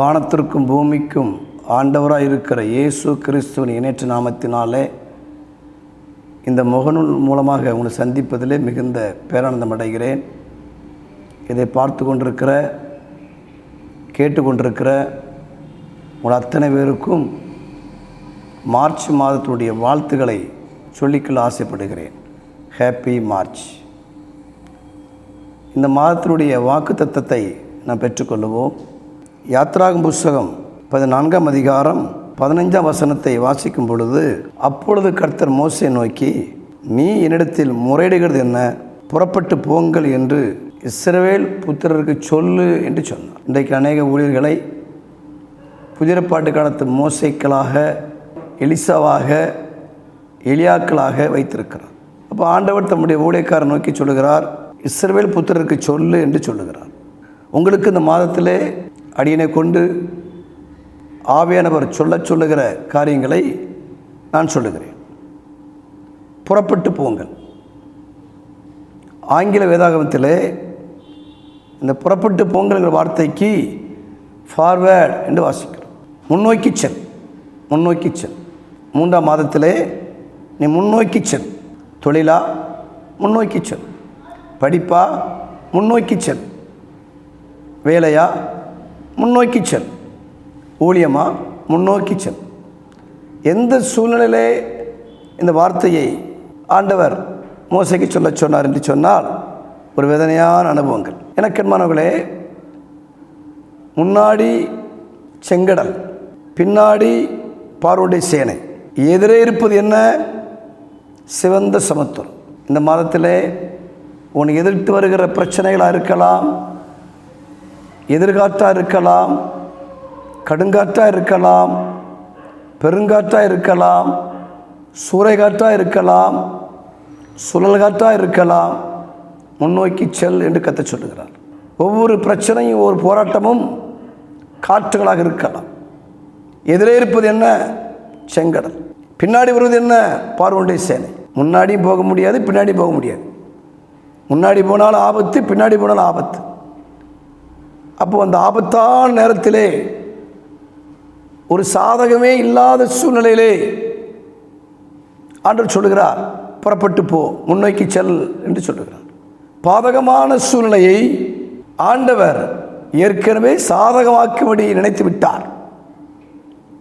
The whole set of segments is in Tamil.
வானத்திற்கும் பூமிக்கும் ஆண்டவராக இருக்கிற இயேசு கிறிஸ்துவின் இணைற்று நாமத்தினாலே இந்த முகநூல் மூலமாக உங்களை சந்திப்பதிலே மிகுந்த பேரானந்தம் அடைகிறேன். இதை பார்த்து கொண்டிருக்கிற கேட்டுக்கொண்டிருக்கிற உங்கள் அத்தனை பேருக்கும் மார்ச் மாதத்தினுடைய வாழ்த்துக்களை சொல்லிக்கொள்ள ஆசைப்படுகிறேன். ஹாப்பி மார்ச் இந்த மாதத்தினுடைய வாக்கு தத்தத்தை நாம் பெற்றுக்கொள்ளுவோம். யாத்ராகும் புஸ்தகம் பதினான்காம் அதிகாரம் பதினைஞ்சாம் வசனத்தை வாசிக்கும் பொழுது அப்பொழுது கர்த்தர் மோசை நோக்கி நீ என்னிடத்தில் முறையிடுகிறது என்ன? புறப்பட்டு போங்கள் என்று இஸ்ரவேல் புத்திரருக்கு சொல்லு என்று சொன்னார். இன்றைக்கு அநேக ஊழியர்களை புதிரப்பாட்டு காலத்து மோசைக்களாக எலிசாவாக எலியாக்களாக வைத்திருக்கிறார். அப்போ ஆண்டவர் தம்முடைய ஊழியக்காரர் நோக்கி சொல்லுகிறார் இஸ்ரவேல் புத்திரருக்கு சொல்லு என்று சொல்லுகிறார். உங்களுக்கு இந்த மாதத்திலே அடியனை கொண்டு ஆவியானவர் சொல்ல சொல்லுகிற காரியங்களை நான் சொல்லுகிறேன். புறப்பட்டு போங்கள். ஆங்கில வேதாகமத்தில் இந்த புறப்பட்டு போங்கள்ங்கிற வார்த்தைக்கு ஃபார்வேர்டு என்று வாசிக்கிறோம். முன்னோக்கி செல் முன்னோக்கி செல். மூன்றாம் மாதத்திலே நீ முன்னோக்கி செல். தொழிலா முன்னோக்கி செல். படிப்பா முன்னோக்கி செல். வேலையா முன்னோக்கி செல். ஊழியமா? முன்னோக்கி செல். எந்த சூழ்நிலையிலே இந்த வார்த்தையை ஆண்டவர் மோசைக்கு சொல்ல சொன்னார் என்று சொன்னால் ஒரு வேதனையான அனுபவங்கள். எனக்கண்மானவர்களே முன்னாடி செங்கடல் பின்னாடி பார்வோடைய சேனை எதிரே இருப்பது என்ன? சிவந்த சமத்துவம். இந்த மாதத்தில் உன்னை எதிர்த்து வருகிற பிரச்சனைகளாக இருக்கலாம் எதிர்காற்றாக இருக்கலாம் கடுங்காற்றாக இருக்கலாம் பெருங்காற்றாக இருக்கலாம் சூறைகாற்றாக இருக்கலாம் சுழல் காற்றாக இருக்கலாம். முன்னோக்கி செல் என்று கத்த சொல்லுகிறார். ஒவ்வொரு பிரச்சனையும் ஒரு போராட்டமும் காற்றுகளாக இருக்கலாம். எதிரே இருப்பது என்ன? செங்கடல். பின்னாடி வருவது என்ன? பார்வண்டை சேனை. முன்னாடியும் போக முடியாது பின்னாடி போக முடியாது. முன்னாடி போனாலும் ஆபத்து பின்னாடி போனாலும் ஆபத்து. அப்போ அந்த ஆபத்தான நேரத்திலே ஒரு சாதகமே இல்லாத சூழ்நிலையிலே ஆண்டவர் சொல்லுகிறார் புறப்பட்டு போ முன்னோக்கி செல் என்று சொல்லுகிறார். பாதகமான சூழ்நிலையை ஆண்டவர் ஏற்கனவே சாதகமாக்கும்படி நினைத்து விட்டார்.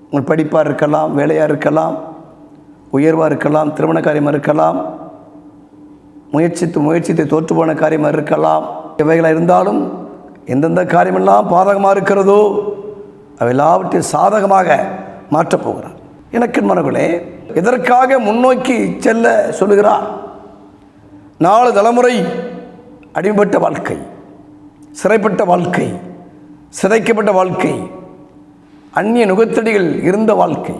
உங்கள் படிப்பாக இருக்கலாம் வேலையாக இருக்கலாம் உயர்வாக இருக்கலாம் திருமண காரியமாக இருக்கலாம் முயற்சித்து முயற்சித்து தோற்று போன காரியமாக இருக்கலாம் இவைகளாக இருந்தாலும் எந்தெந்த காரியமெல்லாம் பாதகமாக இருக்கிறதோ அவெல்லாவற்றையும் சாதகமாக மாற்றப் போகிறார். எனக்கு மனங்களே எதற்காக முன்னோக்கி செல்ல சொல்லுகிறார்? நாலு தலைமுறை அடிமைப்பட்ட வாழ்க்கை சிறைப்பட்ட வாழ்க்கை சிதைக்கப்பட்ட வாழ்க்கை அந்நிய நுகத்தடிகள் இருந்த வாழ்க்கை.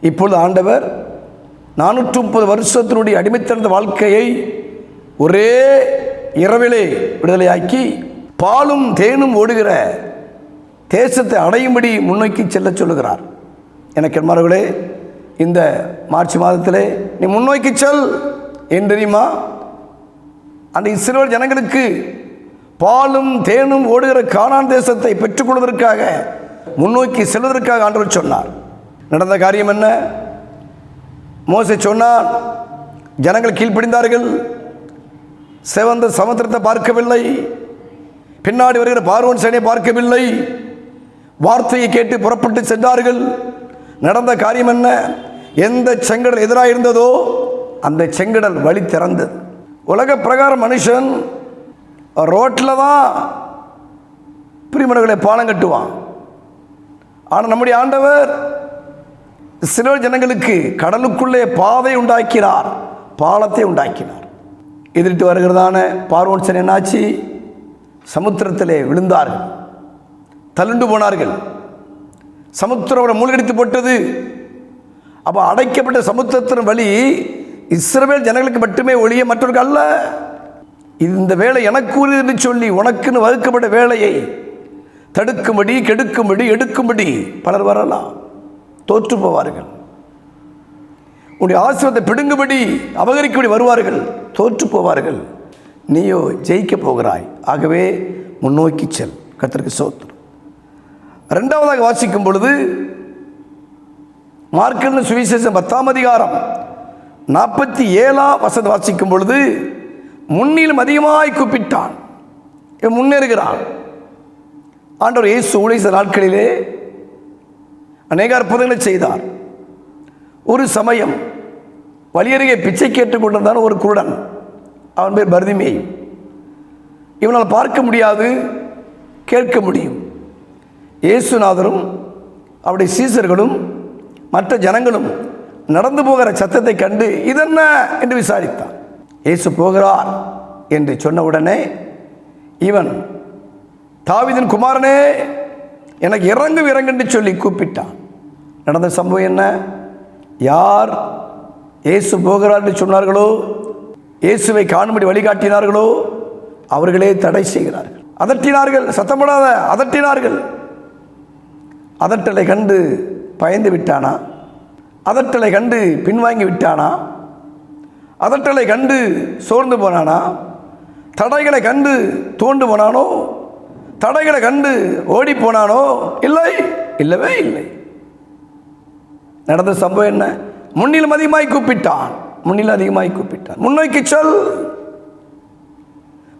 இப்பொழுது ஆண்டவர் நானூற்று முப்பது வருஷத்தினுடைய அடிமைத்திறந்த வாழ்க்கையை ஒரே இரவிலே விடுதலையாக்கி பாலும் தேனும் ஓடுகிற தேசத்தை அடையும்படி முன்னோக்கி செல்ல சொல்லுகிறார். எனக்கு என்மார்களே இந்த மார்ச் மாதத்திலே நீ முன்னோக்கி செல் ஏன் தெரியுமா? அந்த இஸ்ரேல் ஜனங்களுக்கு பாலும் தேனும் ஓடுகிற காணான் தேசத்தை பெற்றுக்கொள்வதற்காக முன்னோக்கி செல்வதற்காக ஆண்டவர் சொன்னார். நடந்த காரியம் என்ன? மோசை சொன்னார் ஜனங்கள் கீழ்ப்பிடிந்தார்கள் செவந்த சமுத்திரத்தை பார்க்கவில்லை பின்னாடி வருகிற பார்வன் சேனையை பார்க்கவில்லை. வார்த்தையை கேட்டு புறப்பட்டு சென்றார்கள். நடந்த காரியம் என்ன? எந்த செங்கடல் எதிராக இருந்ததோ அந்த செங்கடல் வழி திறந்தது. உலக பிரகாரம் மனுஷன் ரோட்டில் தான் பிரிமணர்களை பாலம் கட்டுவான். ஆனால் நம்முடைய ஆண்டவர் சில ஜனங்களுக்கு கடலுக்குள்ளே பாதை உண்டாக்கினார் பாலத்தை உண்டாக்கினார். எதிர்த்து வருகிறதான பார்வோன்சன் என்னாச்சு? சமுத்திரத்திலே விழுந்தார்கள். தள்ளுண்டு போனார்கள். சமுத்திரம் மூழ்கடித்து போட்டது. அப்போ அடைக்கப்பட்ட சமுத்திரத்தின் வழி இஸ்ரவேல் ஜனங்களுக்கு மட்டுமே ஒழிய மற்றவர்கள் அல்ல. இந்த வேலை எனக்கு என்று சொல்லி உனக்குன்னு வகுக்கப்பட்ட வேலையை தடுக்கும்படி கெடுக்கும்படி எடுக்கும்படி பலர் வரலாம். தோற்று போவார்கள். உன்னுடைய ஆசிரியத்தை பிடுங்கும்படி அபகரிக்கும்படி வருவார்கள். தோற்று போவார்கள். நீயோ ஜெயிக்க போகிறாய். ஆகவே முன்னோக்கி செல். கத்திற்கு சோத்து ரெண்டாவதாக வாசிக்கும் பொழுது மார்க்கன்னு சுவிசேஷம் பத்தாம் அதிகாரம் நாற்பத்தி ஏழாம் வசதி வாசிக்கும் பொழுது முன்னிலும் அதிகமாய் கூப்பிட்டான். முன்னேறுகிறான். ஆண்டவர் இயேசு ஊழிச நாட்களிலே அநேக அற்புதங்களை செய்தார். ஒரு சமயம் வழியருகே பிச்சை கேட்டுக்கொண்டிருந்தான் ஒரு குருடன். அவன் பேர் பர்திமே. இவனால் பார்க்க முடியாது கேட்க முடியும். இயேசுநாதரும் அவருடைய சீசர்களும் மற்ற ஜனங்களும் நடந்து போகிற சத்தத்தை கண்டு இதென்ன என்று விசாரித்தான். இயேசு போகிறார் என்று சொன்ன உடனே இவன் தாவிதன் குமாரனே எனக்கு இறங்கு இறங்குன்னு சொல்லி கூப்பிட்டான். நடந்த சம்பவம் என்ன? யார் இயேசு போகிறார் என்று சொன்னார்களோ? இயேசுவை காணும்படி வழிகாட்டினார்களோ? அவர்களே தடை செய்கிறார்கள். அதட்டினார்கள் சத்தப்படாத அதட்டினார்கள். அதட்டலை கண்டு பயந்து விட்டானா? அதட்டலை கண்டு பின்வாங்கி விட்டானா? அதட்டலை கண்டு சோர்ந்து போனானா? தடைகளை கண்டு தோண்டு போனானோ? தடைகளை கண்டு ஓடி போனானோ? இல்லை இல்லவே இல்லை. நடந்த சம்பவம் என்ன? முன்னிலும் அதிகமாய் கூப்பிட்டான். முன்னில் அதிகமாய் கூப்பிட்டான் முன்னோக்கி சொல்.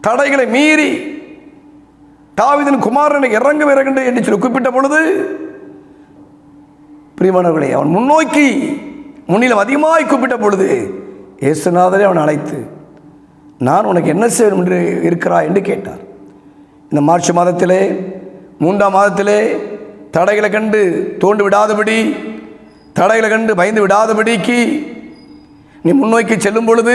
தடைகளை மீறி தாவிதன் குமாரனை இறங்க இறங்கண்டு என்று சொல்லி கூப்பிட்ட பொழுது பிரியமானவர்களே அவன் முன்னோக்கி முன்னிலும் அதிகமாய் கூப்பிட்ட பொழுது இயேசுநாதரே அவன் அழைத்து நான் உனக்கு என்ன செய்யணும் என்று இருக்கிறா என்று கேட்டார். இந்த மார்ச் மாதத்திலே மூன்றாம் மாதத்திலே தடைகளை கண்டு தோண்டு விடாதபடி தடைகளை கண்டு பயந்து விடாதபடிக்கு நீ முன்னோக்கி செல்லும் பொழுது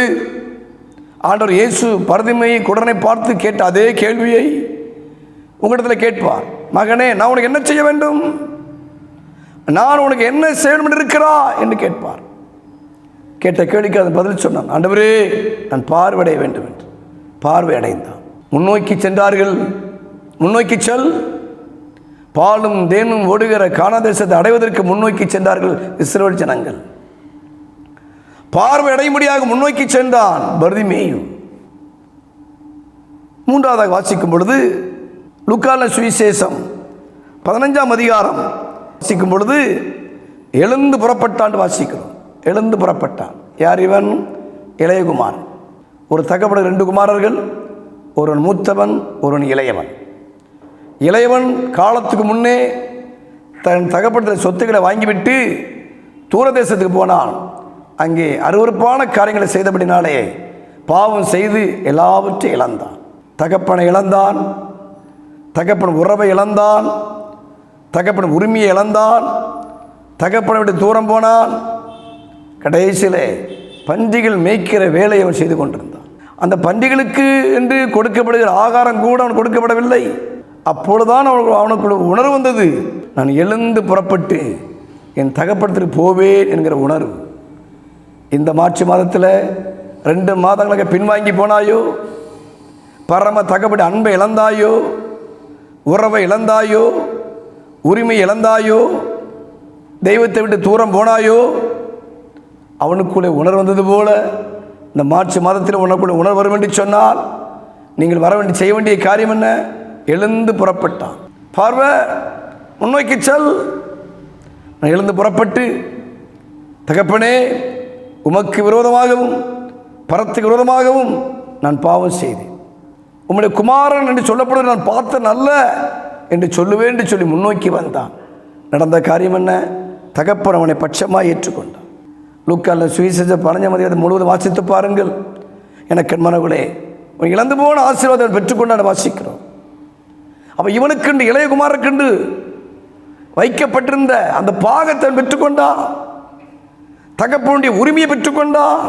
ஆண்டவர் இயேசு பரதிமையை குடனை பார்த்து கேட்ட அதே கேள்வியை உங்களிடத்தில் கேட்பார். மகனே நான் உனக்கு என்ன செய்ய வேண்டும்? நான் உனக்கு என்ன செய்யணும் இருக்கிறா? என்று கேட்பார். கேட்ட கேள்விக்கு அதன் பதில் சொன்னான். ஆண்டவரே நான் பார்வையடைய வேண்டும் என்று. பார்வை அடைந்தான் முன்னோக்கி சென்றார்கள். முன்னோக்கி செல். பாலும் தேனும் ஓடுகிற காணாதேசத்தை அடைவதற்கு முன்னோக்கி சென்றார்கள் இஸ்ரோல் ஜனங்கள். பார்வை அடையும்படியாக முன்னோக்கி சென்றான் பர்திமேயும் மூன்றாவதாக வாசிக்கும் பொழுது லுக்கால சுவிசேஷம் பதினஞ்சாம் அதிகாரம் வாசிக்கும் பொழுது எழுந்து புறப்பட்டான் வாசிக்கிறோம். எழுந்து புறப்பட்டான். யார் இவன்? இளையகுமார் ஒரு தகப்பட ரெண்டு குமாரர்கள் ஒருவன் மூத்தவன் ஒருவன் இளையவன். இளையவன் காலத்துக்கு முன்னே தன் தகப்பட்ட சொத்துக்களை வாங்கிவிட்டு தூரதேசத்துக்கு போனான். அங்கே அருவருப்பான காரியங்களை செய்தபடினாலே பாவம் செய்து எல்லாவற்றையும் இழந்தான். தகப்பனை இழந்தான். தகப்பன் உறவை இழந்தான். தகப்பன் உரிமையை இழந்தான். தகப்பனை விட்டு தூரம் போனான். கடைசியில் பன்றிகள் மேய்க்கிற வேலையை அவன் செய்து கொண்டிருந்தான். அந்த பன்றிகளுக்கு என்று கொடுக்கப்படுகிற ஆகாரம் கூட அவன் கொடுக்கப்படவில்லை. அப்பொழுதுதான் அவனுக்கு அவனுக்குள்ள உணர்வு வந்தது. நான் எழுந்து புறப்பட்டு என் தகப்படத்திற்கு போவேன் என்கிற உணர்வு. இந்த மார்ச் மாதத்தில் ரெண்டு மாதங்களுக்கு பின்வாங்கி போனாயோ பரம தகப்படி அன்பை இழந்தாயோ உறவை இழந்தாயோ உரிமை இழந்தாயோ தெய்வத்தை விட்டு தூரம் போனாயோ அவனுக்குள்ளே உணர்வு வந்தது போல இந்த மார்ச் மாதத்தில் உனக்குள்ளே உணர்வு வரும் என்று சொன்னால் நீங்கள் வர வேண்டிய செய்ய வேண்டிய காரியம் என்ன? எழுந்து புறப்பட்டான். பார்வை முன்னோக்கி செல். நான் எழுந்து புறப்பட்டு தகப்பனே உமக்கு விரோதமாகவும் பரத்துக்கு விரோதமாகவும் நான் பாவம் செய்தேன். உம்முடைய குமாரன் என்று சொல்லப்படுவது நான் பார்த்த நல்ல என்று சொல்லுவேன் என்று சொல்லி முன்னோக்கி வந்தான். நடந்த காரியம் என்ன? தகப்பன் அவனை பட்சமாக ஏற்றுக்கொண்டான். லூக்கால சுவிசேஷ பரஞ்ச மதியாதை முழுவதும் வாசித்து பாருங்கள். எனக்கு மனவுகளே உன் இழந்து போன ஆசீர்வாதம் பெற்றுக்கொண்டான் வாசிக்கிறோம். அப்போ இவனுக்கென்று இளையகுமாரக்கென்று வைக்கப்பட்டிருந்த அந்த பாகத்தை பெற்றுக்கொண்டான். தகப்பனுடைய உரிமையை பெற்றுக்கொண்டான்.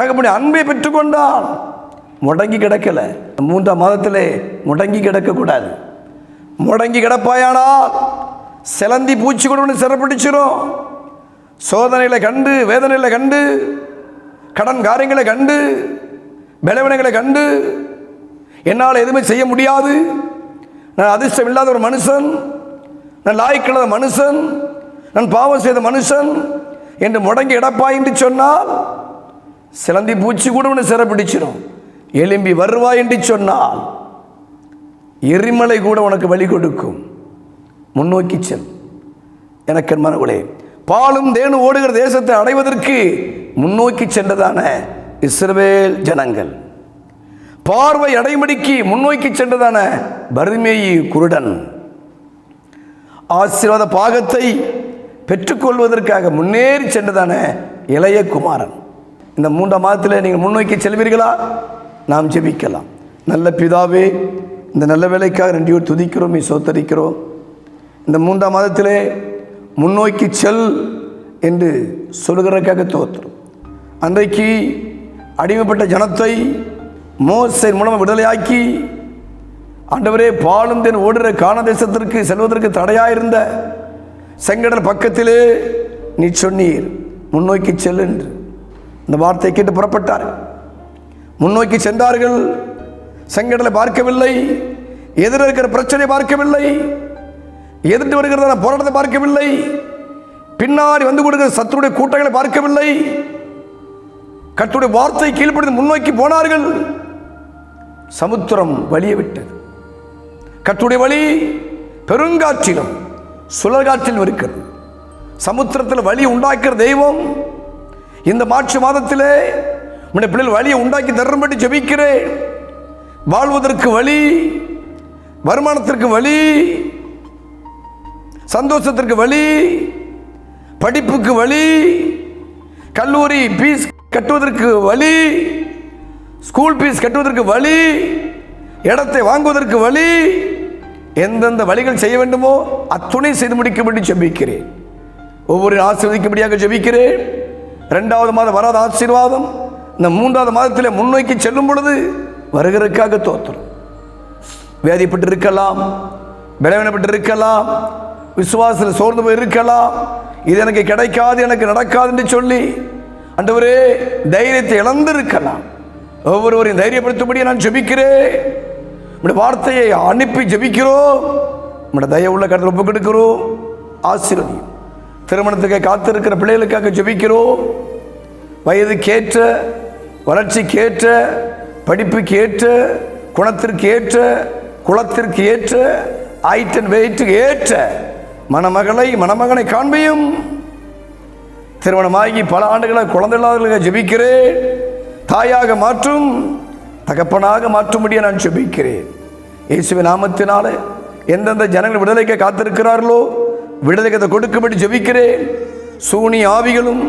தகப்பனுடைய அன்பை பெற்றுக்கொண்டான். முடங்கி கிடக்கல. மூன்றாம் மாதத்திலே முடங்கி கிடக்கக்கூடாது. முடங்கி கிடப்பாயானால் சிலந்தி பூச்சி கூட சிறப்பிடிச்சிடும் சோதனையில் கண்டு வேதனையில் கண்டு கடன் காரியங்களை கண்டு பலவினங்களை கண்டு என்னால் எதுவுமே செய்ய முடியாது. நான் அதிர்ஷ்டம் இல்லாத ஒரு மனுஷன். நான் லாய்க்கில்லாத மனுஷன். நான் பாவம் செய்த மனுஷன். என்று முடங்கி இடப்பாய் என்று சொன்னால் சிலந்தி பூச்சி கூட ஒன்று சிறப்பிடிச்சிடும் எலும்பி வருவாய் என்று சொன்னால் எரிமலை கூட உனக்கு வழி கொடுக்கும். முன்னோக்கி செல். எனக்கு மனவுளே பாலும் தேனும் ஓடுகிற தேசத்தை அடைவதற்கு முன்னோக்கி சென்றதான இஸ்ரவேல் ஜனங்கள். பார்வை அடைமடிக்கு முன்னோக்கி சென்றதான பர்மேயி குருடன். ஆசீர்வாத பாகத்தை பெற்றுக்கொள்வதற்காக முன்னேறி சென்றதான இளைய குமாரன். இந்த மூன்றாம் மாதத்தில் நீங்கள் முன்னோக்கி செல்வீர்களா? நாம் ஜெபிக்கலாம். நல்ல பிதாவே இந்த நல்ல வேலைக்காக நன்றியோடு துதிக்கிறோம் நீ சோத்தரிக்கிறோம். இந்த மூன்றாம் மாதத்திலே முன்னோக்கி செல் என்று சொல்கிறதுக்காக தோற்றுறோம் அன்றைக்கு அடிமைப்பட்ட ஜனத்தை மோசை மூலம் விடுதலையாக்கி ஆண்டவரே பாலும் தென் ஓடுற காண தேசத்திற்கு செல்வதற்கு தடையாயிருந்த செங்கடல் பக்கத்திலே நீ சொன்னீர் முன்னோக்கி செல்லு என்று. இந்த வார்த்தை கேட்டு புறப்பட்டார். முன்னோக்கி சென்றார்கள். செங்கடலை பார்க்கவில்லை. எதிர இருக்கிற பிரச்சனை பார்க்கவில்லை. எதிர்த்து வருகிறதான போராட்டத்தை பார்க்கவில்லை. பின்னாடி வந்து கொடுக்கிற சத்துருடைய கூட்டங்களை பார்க்கவில்லை. கட்டுடைய வார்த்தை கீழ்ப்படுத்தி முன்னோக்கி போனார்கள். சமுத்திரம் வழிய விட்டது. கர்த்தருடைய வழி பெருங்காற்றிலும் சுழற்காற்றிலும் இருக்கிறது. சமுத்திரத்தில் வழி உண்டாக்குற தெய்வம். இந்த மார்ச் மாதத்திலே உடைய பிள்ளைகள் வழியை உண்டாக்கி தரும்படி ஜபிக்கிறேன். வாழ்வதற்கு வழி வருமானத்திற்கு வழி சந்தோஷத்திற்கு வழி படிப்புக்கு வழி கல்லூரி ஃபீஸ் கட்டுவதற்கு வழி ஸ்கூல் ஃபீஸ் கட்டுவதற்கு வழி இடத்தை வாங்குவதற்கு வழி எந்தெந்த வழிகள் செய்ய வேண்டுமோ அத்துணை செய்து முடிக்கும்படி ஜெபிக்கிறேன். ஒவ்வொரு ஆசீர்வதிக்கும்படியாக ஜெபிக்கிறேன். ரெண்டாவது மாதம் வராத ஆசீர்வாதம் இந்த மூன்றாவது மாதத்தில் முன்னோக்கி செல்லும் பொழுது வருகிறதுக்காக தோத்திரம். வேதிப்பட்டு இருக்கலாம் பலவீனப்பட்டு இருக்கலாம் விசுவாசத்தில் சோர்ந்து போய் இருக்கலாம் இது எனக்கு கிடைக்காது எனக்கு நடக்காதுன்னு சொல்லி அண்டவரே தைரியத்தை இழந்திருக்கலாம். ஒவ்வொருவரையும் தைரியப்படுத்தும்படி நான் ஜெபிக்கிறேன். உடைய வார்த்தையை அனுப்பி ஜெபிக்கிறோம். உடைய தயவுள்ள கருத்தில் ஒப்பு கொடுக்கிறோம். ஆசீர்வதியும். திருமணத்துக்கு காத்திருக்கிற பிள்ளைகளுக்காக ஜெபிக்கிறோம். வயதுக்கேற்ற வளர்ச்சிக்கேற்ற படிப்புக்கு ஏற்ற குணத்திற்கு ஏற்ற குளத்திற்கு ஏற்ற அண்ட் வெயிட்டுக்கு ஏற்ற மணமகளை மணமகனை காண்பியும். திருமணமாகி பல ஆண்டுகளாக குழந்தை இல்லாதவர்களுக்கு ஜெபிக்கிறேன். தாயாக மாற்றும். தகப்பனாக மாற்றும்படியே நான் ஜெபிக்கிறேன். இயேசுவின் நாமத்தினாலே எந்தெந்த ஜனங்கள் விடுதலைக்கு காத்திருக்கிறார்களோ விடுதலைக்கு கொடுக்கும்படி ஜெபிக்கிறேன். சூனி ஆவிகளும்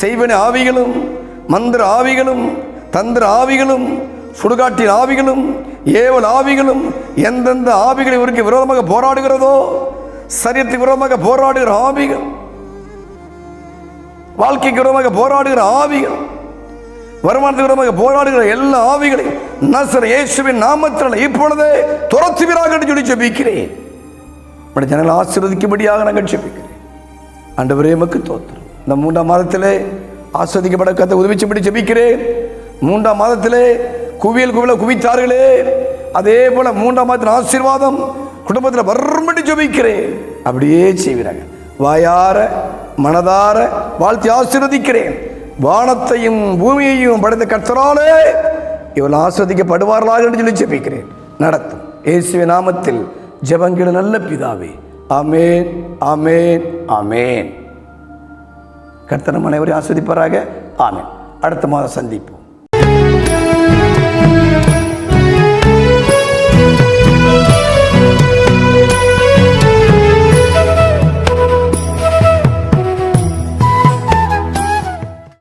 செய்வன ஆவிகளும் மந்திர ஆவிகளும் தந்திர ஆவிகளும் சுடுகாட்டின் ஆவிகளும் ஏவல் ஆவிகளும் எந்தெந்த ஆவிகளை இவருக்கு விரோதமாக போராடுகிறதோ சரியத்துக்கு விரோதமாக போராடுகிற ஆவிகள் வாழ்க்கைக்கு விரோதமாக போராடுகிற ஆவிகள் வருமானத்துக்கு விரோதமாக போராடுகிற எல்லா ஆவிகளையும் நசர் இயேசுவின் நாமத்தில் இப்பொழுதே துரத்துவீராக என்று சொல்லி ஜெபிக்கிறேன். நம்முடைய ஜனங்களை ஆசீர்வதிக்கும்படியாக நாங்கள் ஜெபிக்கிறேன். ஆண்டவரே எமக்கு தோத்திரம் இந்த மூன்றாம் மாதத்திலே ஆஸ்வதிக்கப்பட கத்தை உதவிச்சபடி ஜெபிக்கிறேன். மூன்றாம் மாதத்திலே குவியல் குவில குவித்தார்களே. அதே போல மூன்றாம் மாதத்தின் ஆசீர்வாதம் குடும்பத்தில் வரும்படி ஜெபிக்கிறேன். அப்படியே செய்கிறாங்க வாயார மனதார வாழ்த்தி ஆசீர்வதிக்கிறேன். வானத்தையும் பூமியையும் படைத்த கர்த்தராலே இவள் ஆஸ்வதிக்கப்படுவார்களாக என்று சொல்லி ஜெபிக்கிறேன். நடத்தும். இயேசுவின் நாமத்தில் ஜெபங்கிற நல்ல பிதாவே. அமேன் அமேன் அமேன் கர்த்தனம் அனைவரையும் ஆஸ்வதிப்பாராக. ஆமேன். அடுத்த மாதம் சந்திப்போம்.